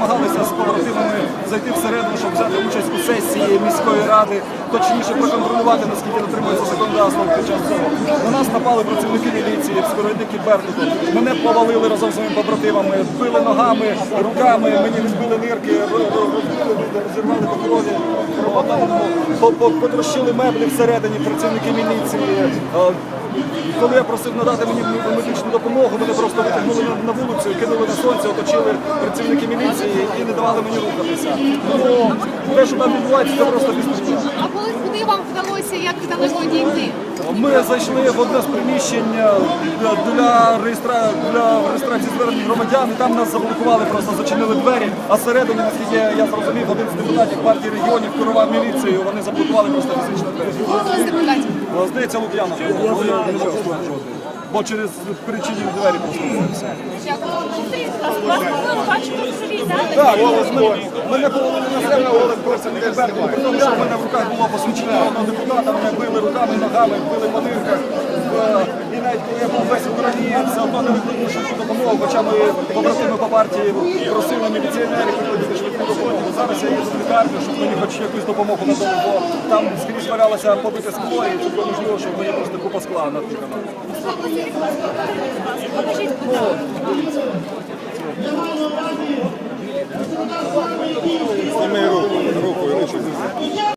Намагалися з побратимами зайти всередину, щоб взяти участь у сесії міської ради, точніше проконтролювати, наскільки дотримується законодавство під час цього. На нас напали працівники міліції, співробітники Беркуту. Мене повалили разом з моїми побратимами, били ногами, руками, мені відбили нирки, ро- ро- розірвали по крові, по- по- потрощили меблі всередині працівники міліції. Е, коли я просив надати мені медичну допомогу, мене просто витягнули на вулицю, кинули на сонце, оточили працівники міліції і не давали мені рухатися. Тому те, що там відбувається, це просто безпечно. А коли куди вам вдалося, як вдалося дійти? Ми зайшли в одне з приміщень е, для, для, реєстра... для реєстрації звернень громадян, і там нас заблокували, просто зачинили двері. А всередині, наскільки я зрозумів, один з депутатів партії регіонів керував міліцією, вони заблокували просто фізично двері. Хто з депутатів? Е, Здається, Лук'янов. Бо через причинні двері просто все. Так, ми, мене повалили на землю, але працівники Беркуту, при тому, що в мене в руках було посвідчення народного депутата, мене били руками, ногами, били по нирках. Е, І навіть коли я був весь у крові, все одно не викликали швидку допомогу, хоча ми побратими по партії просили міліціонерів викликати швидку допомогу. Зараз я їду в лікарню, щоб мені хоч якусь допомогу надали, бо там скрізь валялося побите скло, і цілком можливо, що мені просто купа скла натикана. Покажіть, будь ласка.